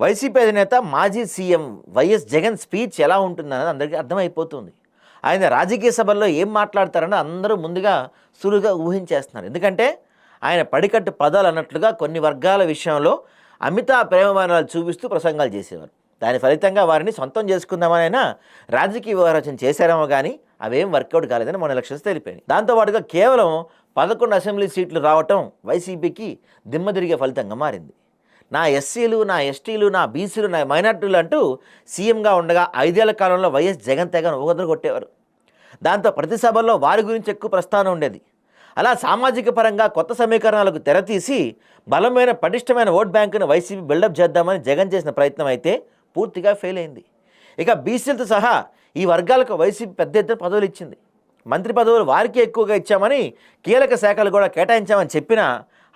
YCP అధినేత మాజీ CM YS Jagan speech ఎలా ఉంటుందన్నది అందరికీ అర్థమైపోతుంది. ఆయన రాజకీయ సభల్లో ఏం మాట్లాడతారని అందరూ ముందుగా సులువుగా ఊహించేస్తున్నారు. ఎందుకంటే ఆయన పడికట్టు పదాలు అన్నట్లుగా కొన్ని వర్గాల విషయంలో అమితా ప్రేమమానాలు చూపిస్తూ ప్రసంగాలు చేసేవారు. దాని ఫలితంగా వారిని సొంతం చేసుకుందామని అయినా రాజకీయ వ్యవహారం చేశారేమో కానీ అవేం వర్కౌట్ కాలేదని మన ఎలక్షన్స్ తెలిపాయి దాంతోపాటుగా కేవలం పదకొండు అసెంబ్లీ సీట్లు రావటం వైసీపీకి దిమ్మదిరిగే ఫలితంగా మారింది. నా ఎస్సీలు నా ఎస్టీలు నా బీసీలు నా మైనార్టీలు అంటూ సీఎంగా ఉండగా ఐదేళ్ళ కాలంలో వైఎస్ జగన్ తెగను ఊగదలు కొట్టేవారు దాంతో ప్రతి సభల్లో వారి గురించి ఎక్కువ ప్రస్థానం ఉండేది. అలా సామాజిక పరంగా కొత్త సమీకరణాలకు తెరతీసి బలమైన పటిష్టమైన ఓట్ బ్యాంకును వైసీపీ బిల్డప్ చేద్దామని జగన్ చేసిన ప్రయత్నం అయితే పూర్తిగా ఫెయిల్ అయింది. ఇక బీసీలతో సహా ఈ వర్గాలకు వైసీపీ పెద్ద ఎత్తున పదవులు ఇచ్చింది. మంత్రి పదవులు వారికి ఎక్కువగా ఇచ్చామని కీలక శాఖలు కూడా కేటాయించామని చెప్పినా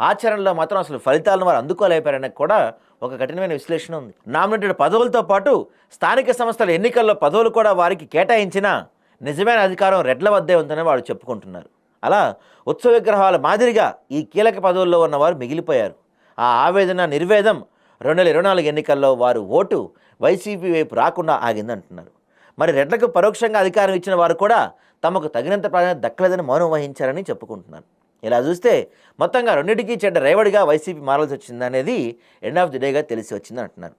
ఆచరణలో మాత్రం అసలు ఫలితాలను వారు అందుకోలేపారని కూడా ఒక కఠినమైన విశ్లేషణ ఉంది. నామినేటెడ్ పదవులతో పాటు స్థానిక సంస్థల ఎన్నికల్లో పదవులు కూడా వారికి కేటాయించినా నిజమైన అధికారం రెడ్ల వద్దే ఉందని వారు చెప్పుకుంటున్నారు. అలా ఉత్సవ విగ్రహాల మాదిరిగా ఈ కీలక పదవుల్లో ఉన్నవారు మిగిలిపోయారు. ఆ ఆవేదన నిర్వేదం రెండు వేల ఇరవై నాలుగు ఎన్నికల్లో వారు ఓటు వైసీపీ వైపు రాకుండా ఆగిందంటున్నారు. మరి రెడ్లకు పరోక్షంగా అధికారం ఇచ్చిన వారు కూడా తమకు తగినంత ప్రాధాన్యత దక్కలేదని మౌనం వహించారని చెప్పుకుంటున్నారు. ఇలా చూస్తే మొత్తంగా రెండింటికి చెడ్డ రేవడిగా వైసీపీ మారాల్సి వచ్చిందనేది ఎండ్ ఆఫ్ ది డేగా తెలిసి వచ్చింది అంటున్నారు.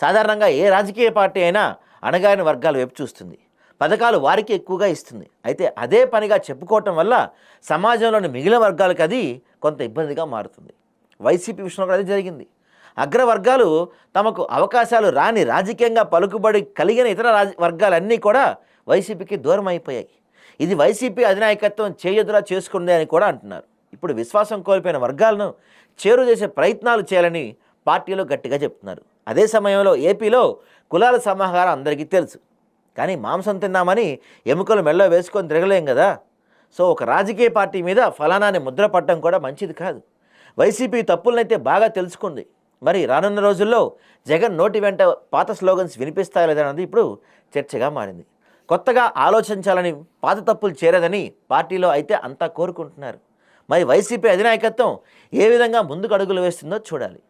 సాధారణంగా ఏ రాజకీయ పార్టీ అయినా అణగారిన వర్గాల వైపు చూస్తుంది. పథకాలు వారికి ఎక్కువగా ఇస్తుంది. అయితే అదే పనిగా చెప్పుకోవటం వల్ల సమాజంలోని మిగిలిన వర్గాలకు అది కొంత ఇబ్బందిగా మారుతుంది. వైసీపీ విషయంలో కూడా అది జరిగింది. అగ్రవర్గాలు తమకు అవకాశాలు రాని రాజకీయంగా పలుకుబడి కలిగిన ఇతర రాజ వర్గాలన్నీ కూడా వైసీపీకి దూరం అయిపోయాయి ఇది వైసీపీ అధినాయకత్వం చేయదులా చేసుకుంది అని కూడా అంటున్నారు. ఇప్పుడు విశ్వాసం కోల్పోయిన వర్గాలను చేరు చేసే ప్రయత్నాలు చేయాలని పార్టీలో గట్టిగా చెప్తున్నారు. అదే సమయంలో ఏపీలో కులాల సమాహారం అందరికీ తెలుసు. కానీ మాంసం తిన్నామని ఎముకలు మెల్ల వేసుకొని తిరగలేం కదా. సో ఒక రాజకీయ పార్టీ మీద ఫలానాన్ని ముద్ర పట్టడం కూడా మంచిది కాదు. వైసీపీ తప్పులనైతే బాగా తెలుసుకుంది. మరి రానున్న రోజుల్లో జగన్ నోటి వెంట పాత స్లోగన్స్ వినిపిస్తాయో లేదన్నది ఇప్పుడు చర్చగా మారింది. కొత్తగా ఆలోచించాలని పాత తప్పులు చేరదని పార్టీలో అయితే అంతా కోరుకుంటున్నారు. మరి వైసీపీ అధినాయకత్వం ఏ విధంగా ముందుకు అడుగులు వేస్తుందో చూడాలి.